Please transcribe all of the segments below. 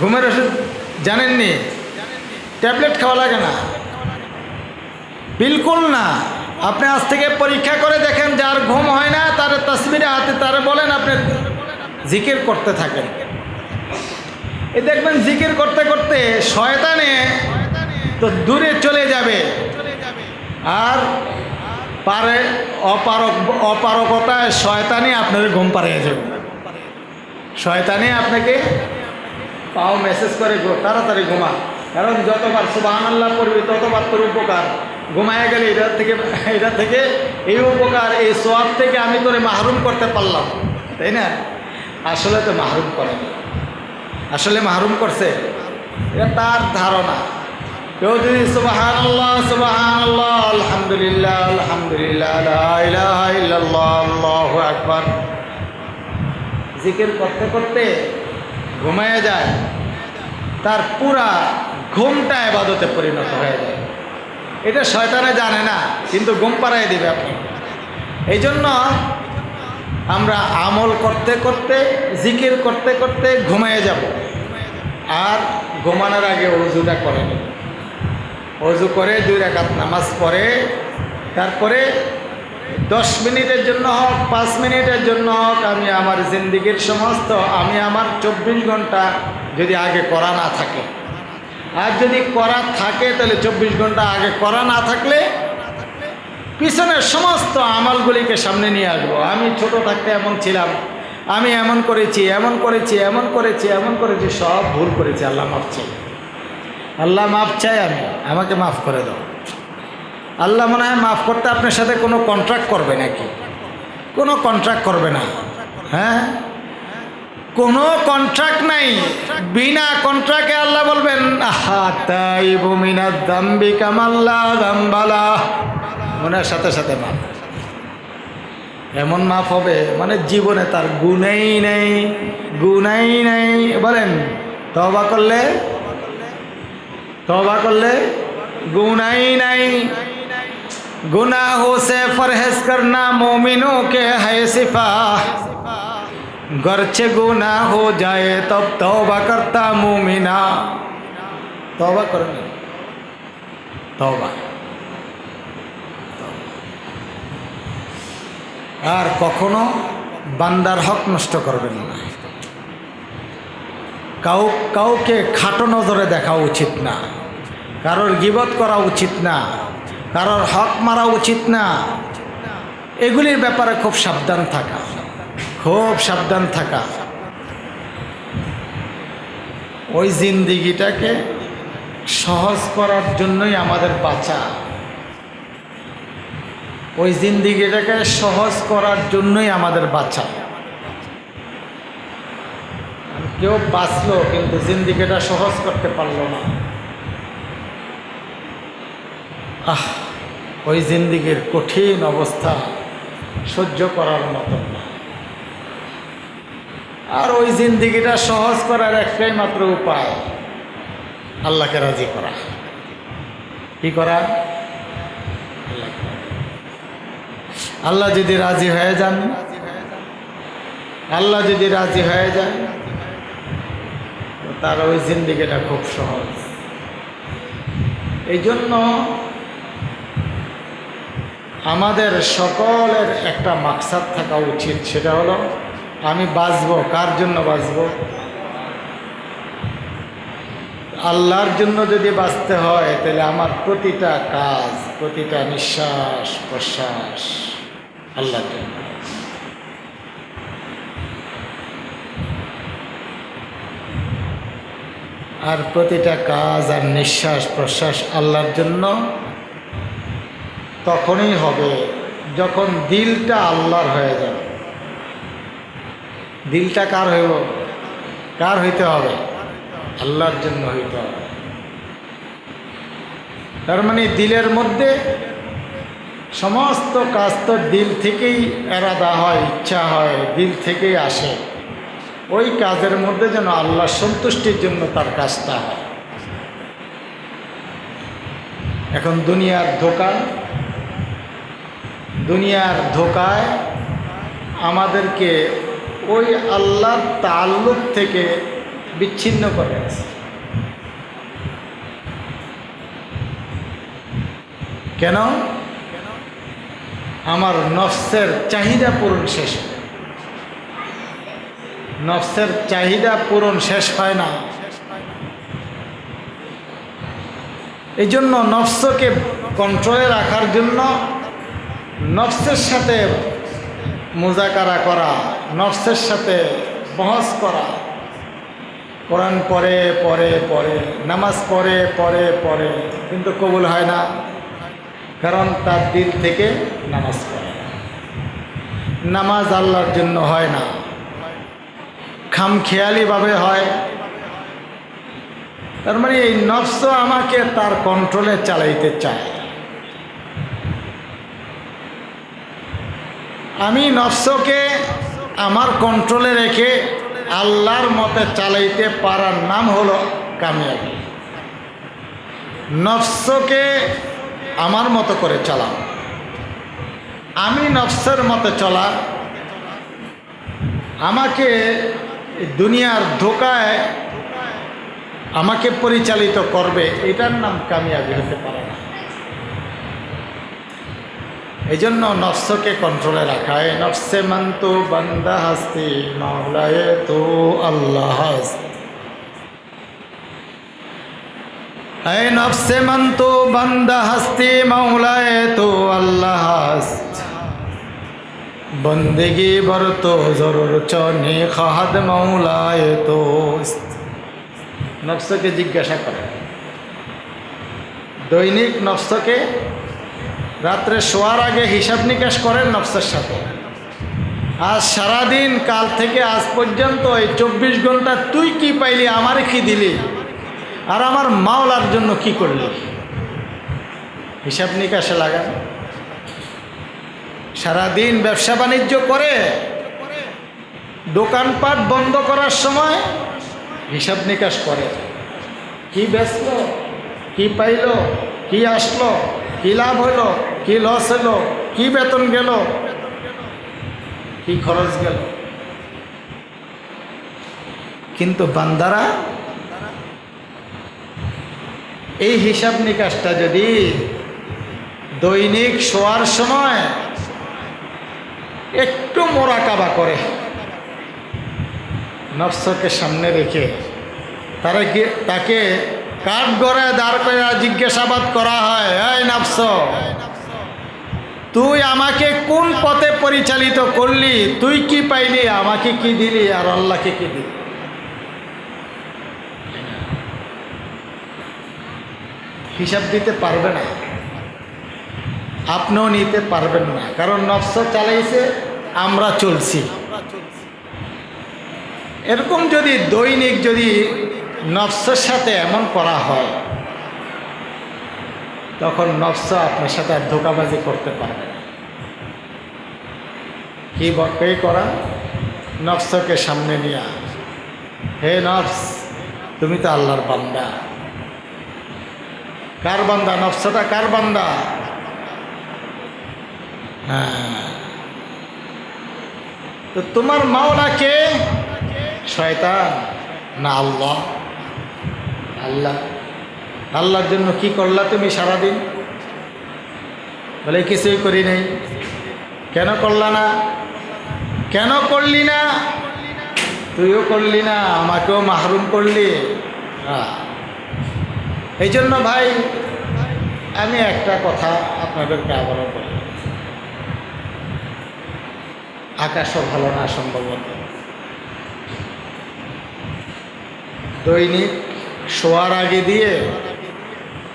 ঘুমের ওষুধ জানেননি? ট্যাবলেট খাওয়া লাগে না। বিলকুল না। আপনি আজ থেকে পরীক্ষা করে দেখেন যার ঘুম হয় না, তার তসবিরে হাতে তারা বলেন আপনি জিকির করতে থাকেন। এই দেখবেন জিকির করতে করতে শয়তানে তো দূরে চলে যাবে। আর পারে অপারক অপারকতায় শয়তানি আপনার ঘুম পাড়িয়ে যাবে শয়তানি আপনাকে পাও মেসেজ করে তাড়াতাড়ি ঘুমা। কারণ যতবার সুবাহান আল্লাহ করবি ততবার তোর উপকার। ঘুমায় গেলে এটা থেকে এটা থেকে এই উপকার, এই সোয়াব থেকে আমি তোরে মাহরুম করতে পারলাম। তাই না? আসলে তো মাহরুম করে না। আসলে মাহরুম করছে। এটা তার ধারণা। কেউ যদি সুবাহান আল্লাহ সুবাহান আল্লাহ আলহামদুলিল্লাহ আলহামদুলিল্লাহ আকবার। জিকির করতে করতে ঘুমায় যায়, তার পুরা ঘুমটা এবাদতে পরিণত হয়ে যায়। এটা শয়তানে জানে না, কিন্তু ঘুম পাড়াই দিবে আপনি। এই জন্য আমরা আমল করতে করতে, জিকির করতে করতে ঘুমিয়ে যাব। আর ঘুমানোর আগে অজুটা করে নেব অজু করে দুই রাকাত নামাজ পড়ে, তারপরে দশ মিনিটের জন্য হোক, পাঁচ মিনিটের জন্য হোক, আমি আমার জিন্দিগির সমস্ত, আমি আমার চব্বিশ ঘণ্টা যদি আগে করা না থাকে। আর যদি করা থাকে, তাহলে চব্বিশ ঘণ্টা আগে করা না থাকলে পিছনের সমস্ত আমলগুলিকে সামনে নিয়ে আসব। আমি ছোট থাকতে এমন ছিলাম, আমি এমন করেছি এমন করেছি এমন করেছি এমন করেছি, সব ভুল করেছি, আল্লাহ মাফ চাই আল্লাহ মাফ চাই আমি, আমাকে মাফ করে দাও। আল্লাহ মনে হয় মাফ করতে আপনার সাথে কোনো কন্ট্রাক্ট করবে নাকি? কোনো কন্ট্রাক্ট করবে না। হ্যাঁ? কোনো কন্ট্রাক্ট নাই। বিনা কন্ট্রাক্টে আল্লাহ বলবেন মনের সাথে সাথে মাফ। এমন মাফ হবে মানে জীবনে তার গুণেই নেই গুণেই নেই। বলেন তবা করলে? তবা করলে? গুণাই নাই। गुनाहों से परहेज करना मोमिनों के है सिफा गरचे गुना हो जाए तब तौबा करता मोमिना तौबा करेंगे तौबा আর কখনো বান্দার হক নষ্ট করবেন না কাউ কাউকে খাটো নজরে দেখা উচিত না কারোর গিবত করা উচিত না কারোর হক মারা উচিত না। এগুলির ব্যাপারে খুব সাবধান থাকা। খুব সাবধান থাকা। ওই জিন্দিগিটাকে সহজ করার জন্যই আমাদের বাঁচা। ওই জিন্দিগিটাকে সহজ করার জন্যই আমাদের বাঁচা। কেউ বাঁচলো কিন্তু জিন্দিগিটা সহজ করতে পারল না। আহ, ওই জিন্দিগির কঠিন অবস্থা সহ্য করার মতন না। আর ওই জিন্দিগিটা সহজ করার একটাই মাত্র উপায়, আল্লাহকে রাজি করা। কি করা? আল্লাহ যদি রাজি হয়ে যান, আল্লাহ যদি রাজি হয়ে যায় তার ওই জিন্দিগিটা খুব সহজ। এই জন্য আমাদের সকলের একটা মাকসাদ থাকা উচিত, সেটা হলো আমি বাঁচবো। কার জন্য বাঁচব? আল্লাহর জন্য যদি বাঁচতে হয়, তাহলে আমার প্রতিটা কাজ, প্রতিটা নিঃশ্বাস, প্রশ্বাস আল্লাহর জন্য। আর প্রতিটা কাজ আর নিঃশ্বাস, প্রশ্বাস আল্লাহর জন্য। তখনই হবে যখন দিলটা আল্লাহর হয়ে যাবে। দিলটা কার হইব কার হইতে হবে? আল্লাহর জন্য হইতে হবে। তার মানে দিলের মধ্যে সমস্ত কাজ তো দিল থেকেই এরাদা হয়, ইচ্ছা হয়, দিল থেকেই আসে। ওই কাজের মধ্যে যেন আল্লাহ সন্তুষ্টির জন্য তার কাজটা হয়। এখন দুনিয়ার ধোকা দুনিয়ার ধোকায় আমাদেরকে ওই আল্লাহর তাল্লুক থেকে বিচ্ছিন্ন করে আছে কেন? আমার নফসের চাহিদা পূরণ শেষ। নফসের চাহিদা পূরণ শেষ হয় না। এই জন্য নফসকে কন্ট্রোলে রাখার জন্য নফসের সাথে মোজাকারা করা, নফসের সাথে বহস করা। কোরআন পরে পরে পরে নামাজ পড়ে পরে পরে কিন্তু কবুল হয় না, কারণ তার দিল থেকে নামাজ পড়ে। নামাজ আল্লাহর জন্য হয় না। খামখেয়ালিভাবে হয়। তার মানে এই নফস আমাকে তার কন্ট্রোলে চালাইতে চায়। আমি নফসকে আমার কন্ট্রোলে রেখে আল্লাহর মতে চালাইতে পারার নাম হলো কামিয়াবি। নফসকে আমার মতো করে চালাম আমি নফসের মতো চলা, আমাকে দুনিয়ার ধোকায় আমাকে পরিচালিত করবে, এটার নাম কামিয়াবি হতে পারে না। এই জন্য নফসকে কন্ট্রোলে রাখায়। নফসে মন্তু বান্দা হাস্তি, মাওলায় তো আল্লাহ হাস্তি। এই নফসে মন্তু বান্দা হাস্তি, মাওলায় তো আল্লাহ হাস্ত। বন্দেগি বর জরুর চনে, খাহাদ মাওলায় তো নফসকে জিজ্ঞাসা করে। দৈনিক নফসকে রাত্রে শোয়ার আগে হিসাব নিকাশ করেন নফসের সাথে। আজ সারাদিন, কাল থেকে আজ পর্যন্ত এই চব্বিশ ঘণ্টা তুই কি পাইলি, আমারে কি দিলি? আর আমার মাওলার জন্য কি করলি? হিসাব নিকাশে লাগান। সারাদিন ব্যবসা বাণিজ্য করে, দোকানপাট বন্ধ করার সময় হিসাব নিকাশ করে। কি বেচলো কি পাইল? কি আসলো? কি লাভ হলো কি লস হলো কি বেতন গেল? কি খরচ গেল? কিন্তু বান্দারা, এই হিসাব নিকাশটা যদি দৈনিক শোয়ার সময় একটু মোরাকাবা করে, নফসকে সামনে রেখে, তারা তাকে কাঠ গড়ায় দাঁড় করে জিজ্ঞাসাবাদ করা হয়, এই নফস, তুই আমাকে কোন পথে পরিচালিত করলি? তুই কি পাইলি? আমাকে কি দিলি? আর আল্লাহকে কি দিলি? হিসাব দিতে পারবে না। আপনিও নিতে পারবেন না। কারণ নফস চালাইছে, আমরা চলছি। এরকম যদি দৈনিক যদি নফসের সাথে এমন করা হয়, তখন নফস আপনার সাথে আর ধোকাবাজি করতে পারবে না। কি কে করা? নফসকে সামনে নিয়ে হে নফস, তুমি তো আল্লাহর বান্দা। কার বান্দা? নফসটা কার বান্দা? হ্যাঁ। তো তোমার মাওলা কে শয়তান? না আল্লাহ। আল্লাহ। আল্লাহর জন্য কি করলা তুমি সারাদিন? বলে, কিছুই করি নাই। কেন করলা না? কেন করলি না? তুইও করলি না, আমাকেও মাহরুম করলি। এই জন্য ভাই, আমি একটা কথা আপনাদেরকে আবারও বলি। আকাশও ভালো না, সম্ভবত। দৈনিক শোয়ার আগে দিয়ে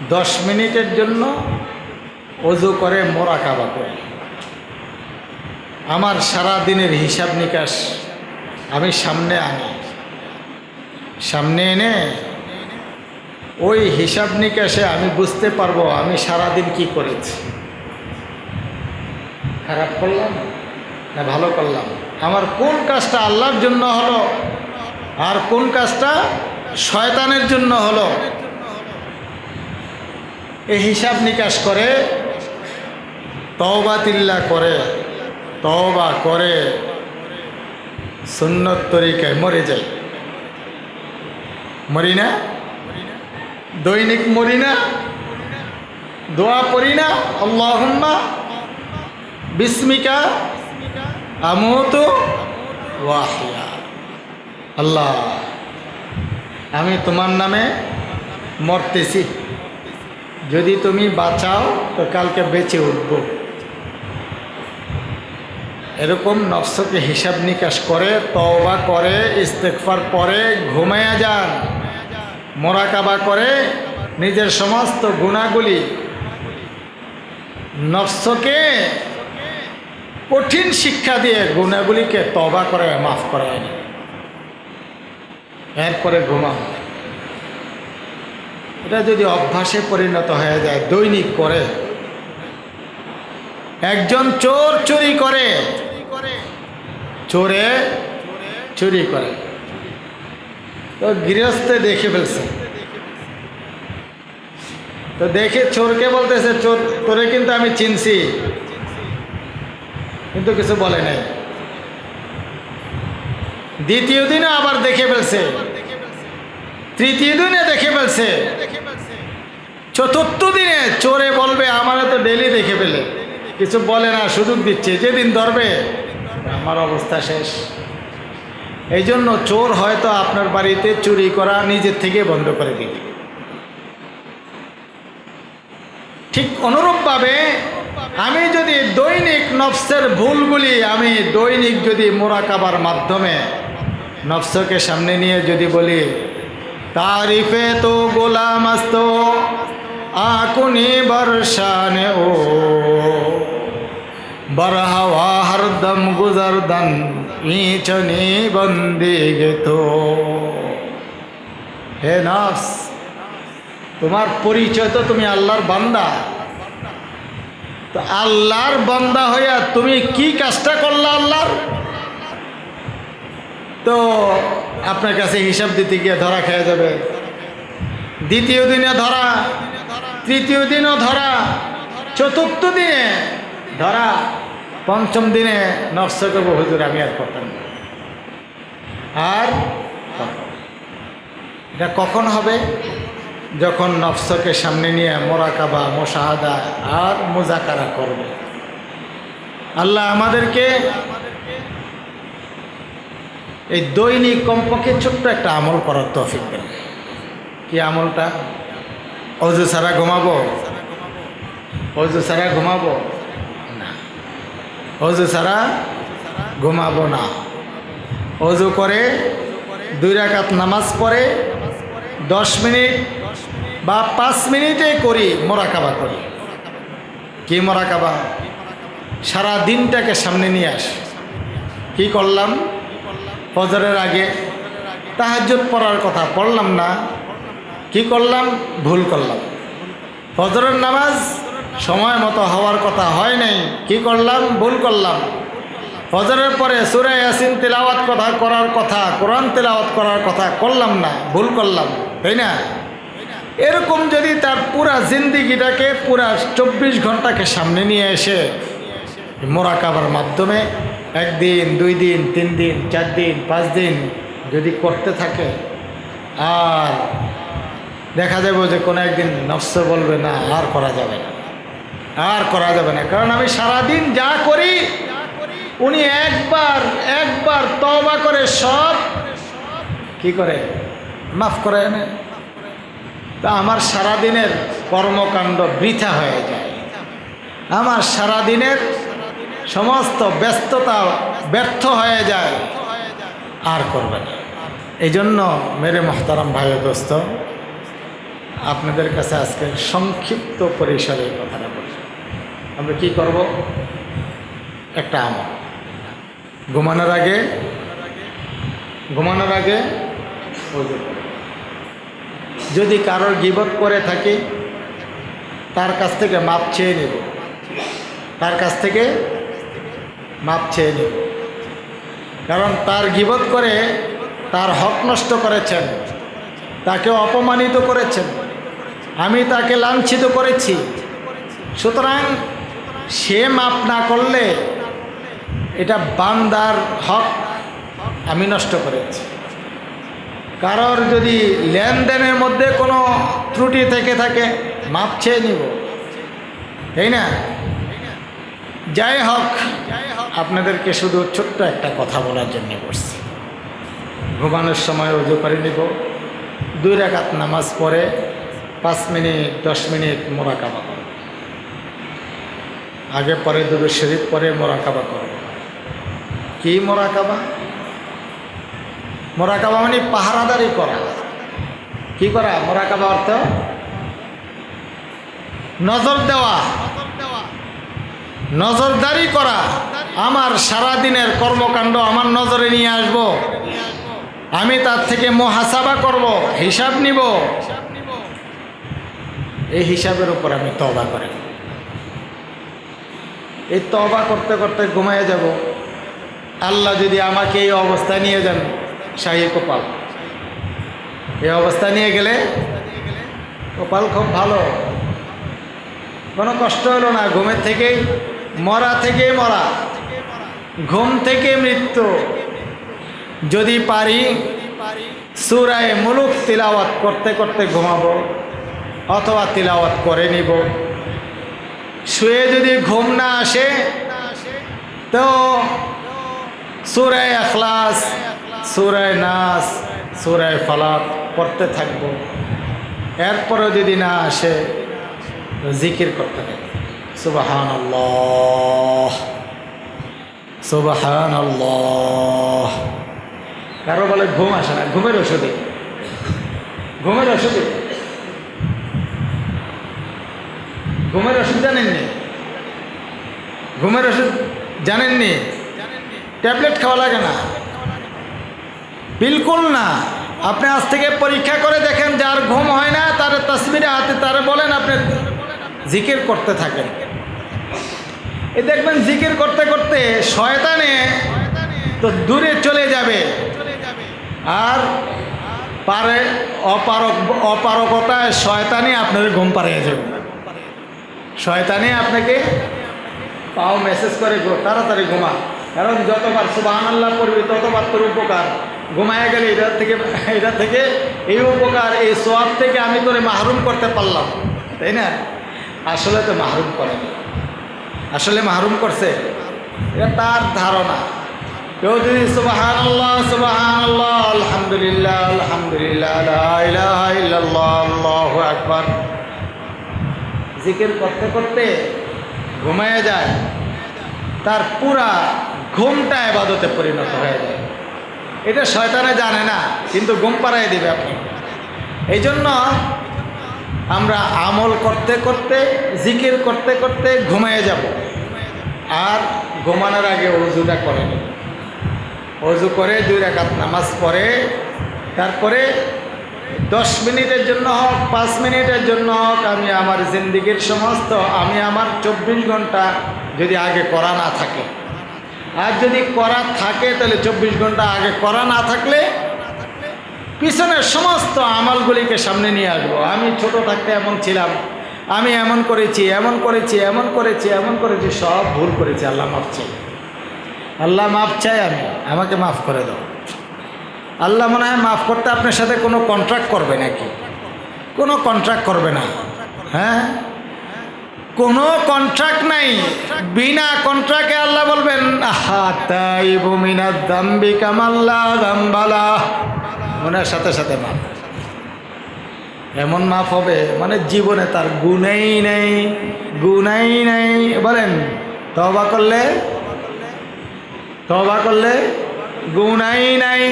দশ মিনিটের জন্য অজু করে মোরা কাবা করে। আমার সারা দিনের হিসাব নিকাশ আমি সামনে আনি। সামনে এনে ওই হিসাব নিকাশে আমি বুঝতে পারব আমি সারাদিন কি করেছি। খারাপ করলাম না ভালো করলাম? আমার কোন কাজটা আল্লাহর জন্য হলো আর কোন কাজটা শয়তানের জন্য হলো। এই হিসাব নিকাশ করে, তওবা তিল্লা করে, তওবা করে, সুন্নত তরিকায় মরে যায়। মরি না? দৈনিক মরি না? দোয়া পড়ি না? আল্লাহুম্মা বিস্মিকা আমত ওয়াহিয়া। আল্লাহ। আমি তোমার নামে মরতেছি। যদি তুমি বাঁচাও, তো কালকে বেঁচে উঠব। এরকম নফসকে হিসাব নিকাশ করে, তওবা করে ইস্তেকফার পরে ঘুমায়া যান। মোরাকাবা করে, নিজের সমস্ত গুণাগুলি নফসকে কঠিন শিক্ষা দিয়ে গুণাগুলিকে তবা করে মাফ করে এরপরে ঘুমাও। এটা যদি অভ্যাসে পরিণত হয়ে যায়, দৈনিক করে। একজন চোর চুরি করে। চোরে চুরি করে। তো গৃহস্থে দেখে ফেলছে। তো দেখে চোরকে বলতেছে, চোর, তোরে কিন্তু আমি চিনছি। কিন্তু কিছু বলে নাই। দ্বিতীয় দিনে আবার দেখে ফেলছে। তৃতীয় দিনে দেখে ফেলছে। চতুর্থ দিনে চোরে বলবে, আমার তো ডেলি দেখে ফেলে। কিছু বলে না, সুযোগ দিচ্ছে। যেদিন ধরবে, আমার অবস্থা শেষ। এই জন্য চোর হয়তো আপনার বাড়িতে চুরি করা নিজের থেকে বন্ধ করে দিবে। ঠিক অনুরূপভাবে আমি যদি দৈনিক নফসের ভুলগুলি, আমি দৈনিক যদি মোরাকাবার মাধ্যমে নফসকে সামনে নিয়ে যদি বলি, তারিফে তো গোলাম আস্ত, আকুনি বর্ষানে ও। বরহওয়া হরদম গুজরদন ইচনি বন্দি গেতো। হে নফস, তোমার পরিচয় তো তুমি আল্লাহর বান্দা। তো আল্লাহর বান্দা হইয়া তুমি কি কাজটা করলা আল্লাহর? তো আপনার কাছে হিসাব দিতে গিয়ে ধরা খেয়ে যাবে। দ্বিতীয় দিনে ধরা, তৃতীয় দিনও ধরা, চতুর্থ দিনে ধরা, পঞ্চম দিনে নকশ করব, হুজুর, আমি আর করতাম না। আর এটা কখন হবে? যখন নফসকে সামনে নিয়ে মোরাকাবা, মোশাহাদা আর মোজাকারা করবে। আল্লাহ আমাদেরকে এই দৈনিক কমপক্ষে ছোট্ট একটা আমল করার তফিক দেন। কি আমলটা? অজু ছাড়া ঘুমাবো? অজু ছাড়া ঘুমাবো? না। অজু ছাড়া ঘুমাবো না। অজু করে দুই রাকাত নামাজ পড়ে, দশ মিনিট বা পাঁচ মিনিটে করি, মোরাকাবা করি। কি মোরাকাবা? সারা দিনটাকে সামনে নিয়ে আস। কি করলাম? ফজরের আগে তাহাজ্জুদ পড়ার কথা পড়লাম না। কি করলাম? ভুল করলাম। ফজরের নামাজ সময় মতো হওয়ার কথা হয় নাই। কি করলাম? ভুল করলাম। ফজরের পরে সুরে ইয়াসিন তেলাওয়াত কথা করার কথা, কোরআন তেলাওয়াত করার কথা করলাম না, ভুল করলাম। তাই না? এরকম যদি তার পুরা জিন্দিগিটাকে পুরা চব্বিশ ঘন্টাকে সামনে নিয়ে এসে মোরাকাবার মাধ্যমে একদিন দুই দিন তিন দিন চার দিন পাঁচ দিন যদি করতে থাকে, আর দেখা যাবে যে কোনো একদিন নফস বলবে না, আর করা যাবে না। আর করা যাবে না। কারণ আমি সারাদিন যা করি, উনি একবার একবার তবা করে সব কি করে? মাফ করে এনে। তা আমার সারাদিনের কর্মকাণ্ড বৃথা হয়ে যায়। আমার সারাদিনের সমস্ত ব্যস্ততা ব্যর্থ হয়ে যায়। আর করবে না। এই জন্য মেরে মহতারাম ভাই দোস্ত, আপনাদের কাছে আজকে সংক্ষিপ্ত পরিসরে কথাটা বলি আমরা কি করব? একটা আমল ঘুমানোর আগে ঘুমানোর আগে যদি কারোর গিবত করে থাকি, তার কাছ থেকে মাপ চেয়ে নেব। তার কাছ থেকে মাপ চেয়ে নেব। কারণ তার গিবত করে, তার হক নষ্ট করেছেন। তাকে অপমানিত করেছেন। আমি তাকে লাঞ্ছিত করেছি। সুতরাং সে মাপ না করলে এটা বান্দার হক আমি নষ্ট করেছি। কারোর যদি লেনদেনের মধ্যে কোনো ত্রুটি থেকে থাকে, মাপ চেয়ে নিব। তাই না? যাই হোক আপনাদেরকে শুধু ছোট্ট একটা কথা বলার জন্য বসছি ঘুমানোর সময় উজু করে নিব। দুই রাকাত নামাজ পড়ে পাঁচ মিনিট, দশ মিনিট মোরাকাবা করব। আগে পরে দুটো শরীফ পরে মোরাকাবা করব। কি মোরাকাবা? মোরাকাবা মানে পাহারাদারি করা। কি করা? মোরাকাবা অর্থ নজর দেওয়া। নজরদারি করা আমার সারা দিনের কর্মকাণ্ড আমার নজরে নিয়ে আসব। আমি তার থেকে মহাসাবা করব, হিসাব নিব। এই হিসাবের উপর আমি তবা করে এই তবা করতে করতে ঘুমায় যাব। আল্লাহ যদি আমাকে এই অবস্থায় নিয়ে যান শাহী কপাল। এই অবস্থা নিয়ে গেলে কপাল খুব ভালো। কোনো কষ্ট হলো না, ঘুমের থেকেই মরা থেকেই মরা, ঘুম থেকে মৃত্যু। যদি পারি, সুরায় মুলুক তিলাওয়াত করতে করতে ঘুমাবো, অথবা তিলাওয়াত করে নিব। শুয়ে যদি ঘুম না আসে, তো সুরায় আখলাস সুরায় নাস, সুরায় ফালাক পড়তে থাকব। এরপরেও যদি না আসে জিকির করতে থাকব। সুবাহান সুবাহান কারও বলে ঘুম আসে না, ঘুমের ওষুধে ঘুমের ওষুধে ঘুমের ওষুধ জানেননি? ঘুমের ওষুধ জানেননি? ট্যাবলেট খাওয়া লাগে না? বিলকুল না। আপনি আজ থেকে পরীক্ষা করে দেখেন, যার ঘুম হয় না, তার তসবিরে হাতে তারে বলেন, আপনি জিকির করতে থাকেন। এ দেখবেন জিকির করতে করতে শয়তানে তো দূরে চলে যাবে। আর পারে অপারক, অপারকতায় শয়তানি আপনাদের ঘুম পাড়িয়ে যাবে শয়তানি আপনাকে পাও মেসেজ করে তাড়াতাড়ি ঘুমা। কারণ যতবার সুবাহান আল্লাহ করবি ততবার তোর উপকার। ঘুমায় গেলে এটা থেকে এটা থেকে এই উপকার, এই সোয়াব থেকে আমি তোরে মাহরুম করতে পারলাম। তাই না? আসলে তো মাহরুম করে আসলে মাহরুম করছে? এটা তার ধারণা। কেউ যদি সুবাহান আল্লাহ সুবাহান আল্লাহ আলহামদুলিল্লাহ আলহামদুলিল্লাহ আকবার। জিকির করতে করতে ঘুমায় যায়। তার পুরা ঘুমটা এবাদতে পরিণত হয়ে যায়। এটা শয়তানে জানে না, কিন্তু ঘুম পাড়াই দেবে আপনি। এই জন্য আমরা আমল করতে করতে, জিকির করতে করতে ঘুমিয়ে যাব। আর ঘুমানোর আগে অজুটা করে নেব অজু করে দুই রাকাত নামাজ পড়ে, তারপরে দশ মিনিটের জন্য হোক, পাঁচ মিনিটের জন্য হোক, আমি আমার জিন্দিগির সমস্ত, আমি আমার চব্বিশ ঘণ্টা যদি আগে করা না থাকে। আর যদি করা থাকে, তাহলে চব্বিশ ঘণ্টা আগে করা না থাকলে পিছনের সমস্ত আমলগুলিকে সামনে নিয়ে আসব। আমি ছোট থাকতে এমন ছিলাম, আমি এমন করেছি এমন করেছি এমন করেছি এমন করেছি, সব ভুল করেছি, আল্লাহ মাফ চাই আল্লাহ মাফ চাই আমি, আমাকে মাফ করে দাও। আল্লাহ মনে হয় মাফ করতে আপনার সাথে কোনো কন্ট্রাক্ট করবে নাকি? কোনো কন্ট্রাক্ট করবে না। হ্যাঁ? কোনো কন্ট্রাক্ট নাই। বিনা কন্ট্রাক্টে আল্লাহ বলবেন, আহা তাই বুমিনা দাম্বি কামাল্লা দাম্বালা। ওনার সাথে সাথে মাফ এমন মাফ হবে মানে জীবনে তার গুণেই নেই গুণাই নেই বলেন তবা করলে তবা করলে গুনাই নাই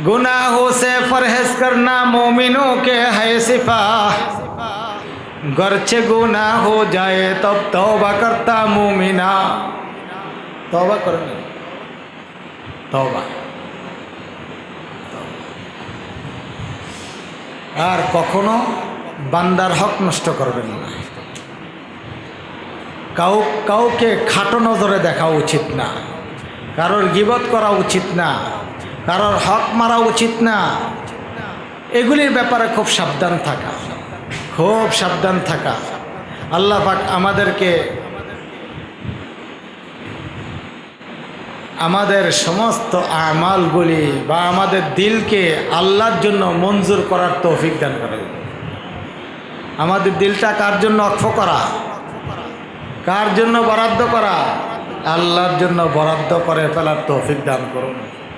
गुनाहों से परहेज करना मोमिनों के है सिफा गरचे गुना हो जाए तब तौबा करता मोमिना तौबा करने तौबा আর কখনো বান্দার হক নষ্ট করবেন না। কাউ, কাউকে খাটো নজরে দেখা উচিত না। কারোর গিবত করা উচিত না। কারোর হক মারা উচিত না। এগুলির ব্যাপারে খুব সাবধান থাকা। খুব সাবধান থাকা। আল্লাহ পাক আমাদেরকে আমাদের সমস্ত আমালগুলি বা আমাদের দিলকে আল্লাহর জন্য মঞ্জুর করার তৌফিক দান করে। আমাদের দিলটা কার জন্য অক্ষ করা? কার জন্য বরাদ্দ করা? আল্লাহর জন্য বরাদ্দ করে ফেলার তৌফিক দান করুন।